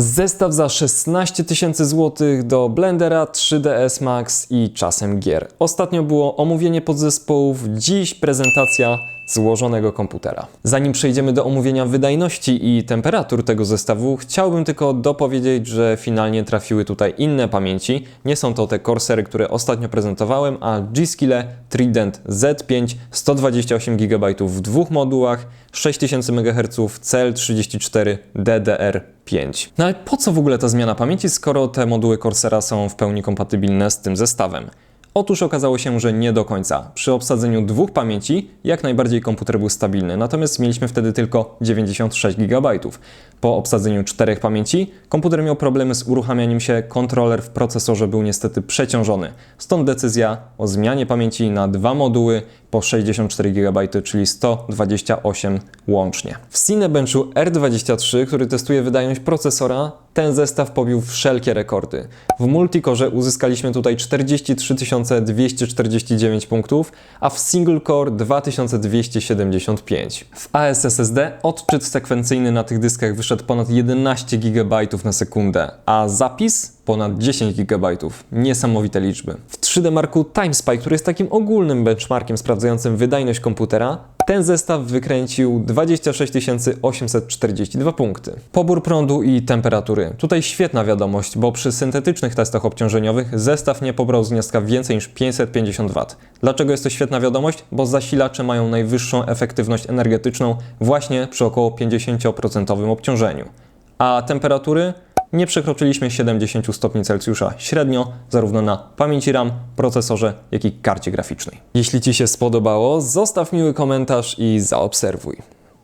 Zestaw za 16 tysięcy złotych do Blendera 3ds Max i czasem gier. Ostatnio było omówienie podzespołów, dziś prezentacja złożonego komputera. Zanim przejdziemy do omówienia wydajności i temperatur tego zestawu, chciałbym tylko dopowiedzieć, że finalnie trafiły tutaj inne pamięci. Nie są to te Corsery, które ostatnio prezentowałem, a G-Skille Trident Z5 128 GB w dwóch modułach, 6000 MHz CL34 DDR5. No ale po co w ogóle ta zmiana pamięci, skoro te moduły Corsera są w pełni kompatybilne z tym zestawem? Otóż okazało się, że nie do końca. Przy obsadzeniu dwóch pamięci jak najbardziej komputer był stabilny, natomiast mieliśmy wtedy tylko 96 GB. Po obsadzeniu czterech pamięci komputer miał problemy z uruchamianiem się, kontroler w procesorze był niestety przeciążony. Stąd decyzja o zmianie pamięci na dwa moduły po 64 GB, czyli 128 łącznie. W Cinebenchu R23, który testuje wydajność procesora, ten zestaw pobił wszelkie rekordy. W multicore uzyskaliśmy tutaj 43 249 punktów, a w single core 2275. W ASSD odczyt sekwencyjny na tych dyskach wyszedł ponad 11 GB na sekundę, a zapis ponad 10 GB. Niesamowite liczby. W 3D Marku TimeSpy, który jest takim ogólnym benchmarkiem sprawdzającym wydajność komputera, ten zestaw wykręcił 26 842 punkty. Pobór prądu i temperatury. Tutaj świetna wiadomość, bo przy syntetycznych testach obciążeniowych zestaw nie pobrał z gniazdka więcej niż 550 W. Dlaczego jest to świetna wiadomość? Bo zasilacze mają najwyższą efektywność energetyczną właśnie przy około 50% obciążeniu. A temperatury? Nie przekroczyliśmy 70 stopni Celsjusza średnio, zarówno na pamięci RAM, procesorze, jak i karcie graficznej. Jeśli Ci się spodobało, zostaw miły komentarz i zaobserwuj.